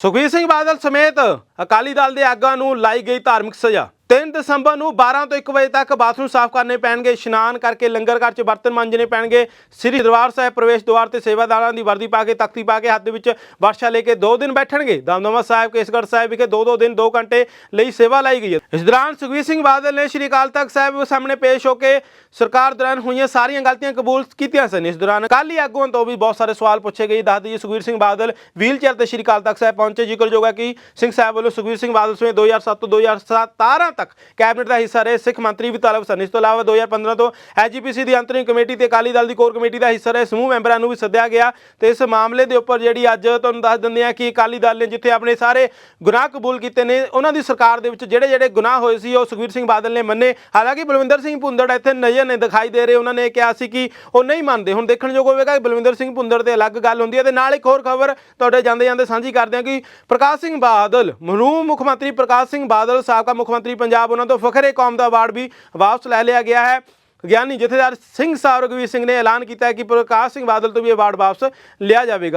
ਸੁਖਬੀਰ ਸਿੰਘ ਬਾਦਲ ਸਮੇਤ ਅਕਾਲੀ ਦਲ ਦੇ ਆਗੂਆਂ ਨੂੰ ਲਾਈ ਗਈ ਧਾਰਮਿਕ ਸਜ਼ਾ। 3 ਦਸੰਬਰ ਨੂੰ 12 ਤੋਂ 1 ਵਜੇ ਤੱਕ ਬਾਥਰੂਮ ਸਾਫ਼ ਕਰਨੇ ਪੈਣਗੇ, ਇਸ਼ਨਾਨ ਕਰਕੇ ਲੰਗਰ ਘਰ 'ਚ ਬਰਤਨ ਮਾਂਜਣੇ ਪੈਣਗੇ। ਸ੍ਰੀ ਦਰਬਾਰ ਸਾਹਿਬ ਪ੍ਰਵੇਸ਼ ਦੁਆਰ ਤੇ ਸੇਵਾਦਾਰਾਂ ਦੀ ਵਰਦੀ ਪਾ ਕੇ, ਤਖਤੀ ਪਾ ਕੇ, ਹੱਥ ਦੇ ਵਿੱਚ ਵਰਸ਼ਾ ਲੈ ਕੇ 2 ਦਿਨ ਬੈਠਣਗੇ। ਦਮਦਮਾ ਸਾਹਿਬ, ਕੇਸਗੜ੍ਹ ਸਾਹਿਬ ਵਿਖੇ 2-2 ਦਿਨ 2 ਘੰਟੇ ਲਈ ਸੇਵਾ ਲਾਈ ਗਈ ਹੈ। ਇਸ ਦੌਰਾਨ ਸੁਖਬੀਰ ਸਿੰਘ ਬਾਦਲ ਨੇ ਸ੍ਰੀ ਅਕਾਲ ਤਖਤ ਸਾਹਿਬ ਸਾਹਮਣੇ ਪੇਸ਼ ਹੋ ਕੇ ਸਰਕਾਰ ਦੌਰਾਨ ਹੋਈਆਂ ਸਾਰੀਆਂ ਗਲਤੀਆਂ ਕਬੂਲ ਕੀਤੀਆਂ ਸਨ। ਇਸ ਦੌਰਾਨ ਅਕਾਲੀ ਆਗੂਆਂ ਤੋਂ ਵੀ ਬਹੁਤ ਸਾਰੇ ਸਵਾਲ ਪੁੱਛੇ ਗਏ। ਦੱਸ ਦਈਏ, ਸੁਖਬੀਰ ਸਿੰਘ ਬਾਦਲ ਵੀਲਚੇਅਰ ਤੇ ਸ੍ਰੀ ਅਕਾਲ ਤਖਤ ਸਾਹਿਬ ਪਹੁੰਚੇ। ਜ਼ਿਕਰਯੋਗ ਹੈ ਕਿ ਸਿੰਘ ਸਾਹਿਬ ਵੱਲੋਂ ਸੁਖਬੀਰ ਸਿੰਘ ਬਾਦਲ ਸਮੇਤ 2007 ਤੋਂ 2017 ਤੱਕ। ਕੈਬਨਿਟ ਦਾ ਹਿੱਸਾ ਰਹੇ ਸਿੱਖ ਮੰਤਰੀ ਵੀ ਤਾਲਬ ਸਨ। ਇਸ ਤੋਂ ਇਲਾਵਾ 2015 ਤੋਂ ਐਜੀਪੀਸੀ ਦੀ ਅੰਤਰਿਮ ਕਮੇਟੀ ਤੇ ਅਕਾਲੀ ਦਲ ਦੀ ਕੋਰ ਕਮੇਟੀ ਦਾ ਹਿੱਸਾ ਰਹੇ ਸਮੂਹ ਮੈਂਬਰਾਂ ਨੂੰ ਵੀ ਸੱਦਿਆ ਗਿਆ। ਤੇ ਇਸ ਮਾਮਲੇ ਦੇ ਉੱਪਰ ਜਿਹੜੀ ਅੱਜ ਤੁਹਾਨੂੰ ਦੱਸ ਦਿੰਦੇ ਆ ਕਿ ਅਕਾਲੀ ਦਲ ਨੇ ਜਿੱਥੇ ਆਪਣੇ ਸਾਰੇ ਗੁਨਾਹ ਕਬੂਲ ਕੀਤੇ ਨੇ, ਉਹਨਾਂ ਦੀ ਸਰਕਾਰ ਦੇ ਵਿੱਚ ਜਿਹੜੇ ਜਿਹੜੇ ਗੁਨਾਹ ਹੋਏ ਸੀ, ਉਹ ਸੁਖਬੀਰ ਸਿੰਘ ਬਾਦਲ ਨੇ ਮੰਨੇ। ਹਾਲਾਂਕਿ ਬਲਵਿੰਦਰ ਸਿੰਘ ਭੁੰਦੜ ਇੱਥੇ ਨਜ਼ਰ ਨਹੀਂ ਦਿਖਾਈ ਦੇ ਰਹੇ। ਉਹਨਾਂ ਨੇ ਕਿਹਾ ਸੀ ਕਿ ਉਹ ਨਹੀਂ ਮੰਨਦੇ। ਹੁਣ ਦੇਖਣ ਯੋਗ ਹੋਵੇਗਾ ਕਿ ਬਲਵਿੰਦਰ ਸਿੰਘ ਭੁੰਦੜ ਤੇ ਅਲੱਗ ਗੱਲ ਹੁੰਦੀ ਹੈ। ਤੇ ਨਾਲ ਇੱਕ ਹੋਰ ਖਬਰ ਤੁਹਾਡੇ ਜਾਂਦੇ ਜਾਂਦੇ ਸਾਂਝੀ ਕਰਦੇ ਹਾਂ ਕਿ ਪ੍ਰਕਾਸ਼ ਸਿੰਘ ਬਾਦਲ, ਮਰਹੂਮ ਮੁੱਖ ਮੰਤਰੀ ਪ੍ਰਕਾਸ਼ ਸਿੰਘ ਬਾਦਲ, ਸਾਬਕਾ ਮੁੱਖ ਮੰਤਰੀ ਪੰਜਾਬ ਉਹਨਾਂ ਤੋਂ ਫਖਰੇ ਕੌਮ ਦਾ ਅਵਾਰਡ ਵੀ ਵਾਪਸ ਲੈ ਲਿਆ ਗਿਆ ਹੈ। ਗਿਆਨੀ ਜਥੇਦਾਰ ਸਿੰਘ ਸਾਹਿਬ ਰਘਵੀਰ ਸਿੰਘ ਨੇ ਐਲਾਨ ਕੀਤਾ ਕਿ ਪ੍ਰਕਾਸ਼ ਸਿੰਘ ਬਾਦਲ ਤੋਂ ਵੀ ਅਵਾਰਡ ਵਾਪਸ ਲਿਆ ਜਾਵੇਗਾ।